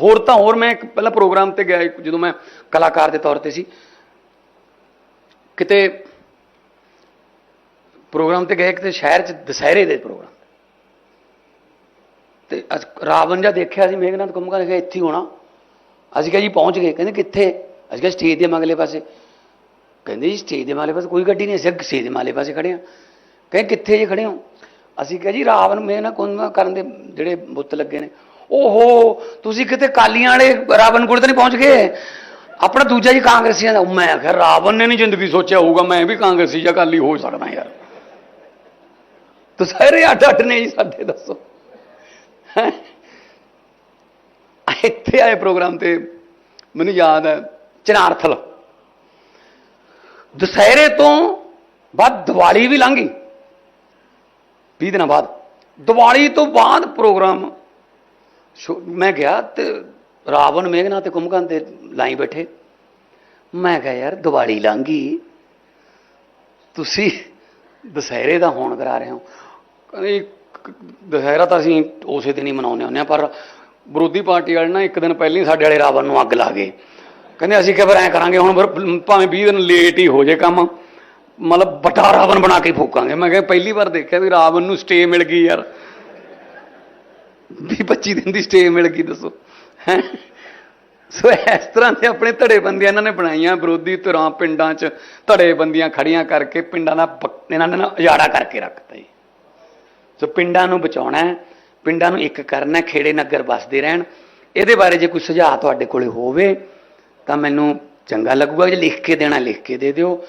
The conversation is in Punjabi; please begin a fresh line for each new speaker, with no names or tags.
ਹੋਰ ਤਾਂ ਹੋਰ ਮੈਂ ਇੱਕ ਪਹਿਲਾਂ ਪ੍ਰੋਗਰਾਮ ਤੇ ਗਿਆ ਇੱਕ ਜਦੋਂ ਮੈਂ ਕਲਾਕਾਰ ਦੇ ਤੌਰ ਤੇ ਸੀ। ਕਿਤੇ ਪ੍ਰੋਗਰਾਮ ਤੇ ਗਏ, ਕਿਤੇ ਸ਼ਹਿਰ ਚ ਦੁਸਹਿਰੇ ਦੇ ਪ੍ਰੋਗਰਾਮ ਤੇ। ਅੱਜ ਰਾਵਣ ਜਿਹਾ ਦੇਖਿਆ ਸੀ, ਮੇਘਨਾਥ ਕੁੰਭਕਾ ਨੇ ਕਿਹਾ ਇੱਥੇ ਹੀ ਹੋਣਾ। ਅਸੀਂ ਕਿਹਾ ਜੀ ਪਹੁੰਚ ਗਏ। ਕਹਿੰਦੇ ਕਿੱਥੇ? ਅਸੀਂ ਕਿਹਾ ਸਟੇਜ ਦੇ ਮਗਲੇ ਪਾਸੇ। ਕਹਿੰਦੇ ਜੀ ਸਟੇਜ ਦੇ ਮਗਲੇ ਪਾਸੇ ਕੋਈ ਗੱਡੀ ਨਹੀਂ, ਅਸੀਂ ਸਟੇਜ ਦੇ ਮਗਲੇ ਪਾਸੇ ਖੜੇ ਹਾਂ। ਕਹਿੰਦੇ ਕਿੱਥੇ ਜੇ ਖੜੇ ਹੋ? ਅਸੀਂ ਕਿਹਾ ਜੀ ਰਾਵਣ, ਮੇਘਨਾਥ ਕੁੰਭਕਰਨ ਦੇ ਜਿਹੜੇ ਬੁੱਤ ਲੱਗੇ ਨੇ ਓਹੋ, ਤੁਸੀਂ ਕਿਤੇ ਕਾਲੀਆਂ ਵਾਲੇ ਰਾਵਣ ਕੋਲ ਤਾਂ ਨਹੀਂ ਪਹੁੰਚ ਗਏ? ਆਪਣਾ ਦੂਜਾ ਜੀ ਕਾਂਗਰਸੀਆਂ ਦਾ। ਮੈਂ ਆਖਿਆ, ਰਾਵਣ ਨੇ ਨਹੀਂ ਜ਼ਿੰਦਗੀ ਸੋਚਿਆ ਹੋਊਗਾ, ਮੈਂ ਵੀ ਕਾਂਗਰਸੀ ਜਾਂ ਕਾਲੀ ਹੋ ਸਕਦਾ ਯਾਰ। ਦੁਸਹਿਰੇ ਅੱਡ ਅੱਡ ਨੇ ਜੀ ਸਾਡੇ, ਦੱਸੋ। ਇੱਥੇ ਆਏ ਪ੍ਰੋਗਰਾਮ ਤੇ, ਮੈਨੂੰ ਯਾਦ ਹੈ, ਚਨਾਰਥਲ। ਦੁਸਹਿਰੇ ਤੋਂ ਬਾਅਦ ਦੀਵਾਲੀ ਵੀ ਲੰਘੀ 20 ਦਿਨਾਂ ਬਾਅਦ। ਦੀਵਾਲੀ ਤੋਂ ਬਾਅਦ ਪ੍ਰੋਗਰਾਮ ਸ਼ੋ- ਮੈਂ ਗਿਆ ਤੇ ਰਾਵਣ ਮੇਘਨਾਥ ਤੇ ਕੁੰਭਕਰਨ ਤੇ ਲਾਈ ਬੈਠੇ। ਮੈਂ ਕਿਹਾ, ਯਾਰ, ਦੀਵਾਲੀ ਲੰਘੀ ਤੁਸੀਂ ਦੁਸਹਿਰੇ ਦਾ ਹੋਣ ਕਰਾ ਰਹੇ ਹੋ। ਕਹਿੰਦੇ ਦੁਸਹਿਰਾ ਤਾਂ ਅਸੀਂ ਉਸੇ ਦਿਨ ਹੀ ਮਨਾਉਂਦੇ ਹੁੰਦੇ ਆ ਪਰ ਵਿਰੋਧੀ ਪਾਰਟੀ ਵਾਲੇ ਨਾ ਇੱਕ ਦਿਨ ਪਹਿਲਾਂ ਹੀ ਸਾਡੇ ਵਾਲੇ ਰਾਵਣ ਨੂੰ ਅੱਗ ਲਾ ਗਏ। ਕਹਿੰਦੇ, ਅਸੀਂ ਕਿਹਾ ਫਿਰ ਐਂ ਕਰਾਂਗੇ, ਹੁਣ ਫਿਰ ਭਾਵੇਂ 20 ਦਿਨ ਲੇਟ ਹੀ ਹੋ ਜੇ ਕੰਮ, ਮਤਲਬ ਵੱਡਾ ਰਾਵਣ ਬਣਾ ਕੇ ਫੂਕਾਂਗੇ। ਮੈਂ ਕਿਹਾ, ਪਹਿਲੀ ਵਾਰ ਦੇਖਿਆ ਵੀ ਰਾਵਣ ਨੂੰ ਸਟੇ ਮਿਲ ਗਈ ਯਾਰ। 20 25 ਦਿਨ ਦੀ ਸਟੇ ਮਿਲ ਗਈ, ਦੱਸੋ। ਹੈਂ? ਸੋ ਇਸ ਤਰ੍ਹਾਂ ਦੇ ਆਪਣੇ ਧੜੇ ਬੰਦੀਆਂ ਇਹਨਾਂ ਨੇ ਬਣਾਈਆਂ, ਵਿਰੋਧੀ ਧਿਰਾਂ ਪਿੰਡਾਂ 'ਚ ਧੜੇ ਬੰਦੀਆਂ ਖੜੀਆਂ ਕਰਕੇ ਪਿੰਡਾਂ ਦਾ ਇਹਨਾਂ ਨੇ ਨਾ ਉਜਾੜਾ ਕਰਕੇ ਰੱਖਤਾ ਜੀ। ਸੋ ਪਿੰਡਾਂ ਨੂੰ ਬਚਾਉਣਾ ਪਿੰਡਾਂ ਨੂੰ ਇੱਕ ਕਰਨਾ ਖੇੜੇ ਨਗਰ ਵਸਦੇ ਰਹਿਣ। ਇਹਦੇ ਬਾਰੇ ਜੇ ਕੋਈ ਸੁਝਾਅ ਤੁਹਾਡੇ ਕੋਲੇ ਹੋਵੇ, ਤਾਂ ਮੈਨੂੰ ਚੰਗਾ ਲੱਗੂਗਾ, ਜੇ ਲਿਖ ਕੇ ਦੇਣਾ, ਲਿਖ ਕੇ ਦੇ ਦਿਓ।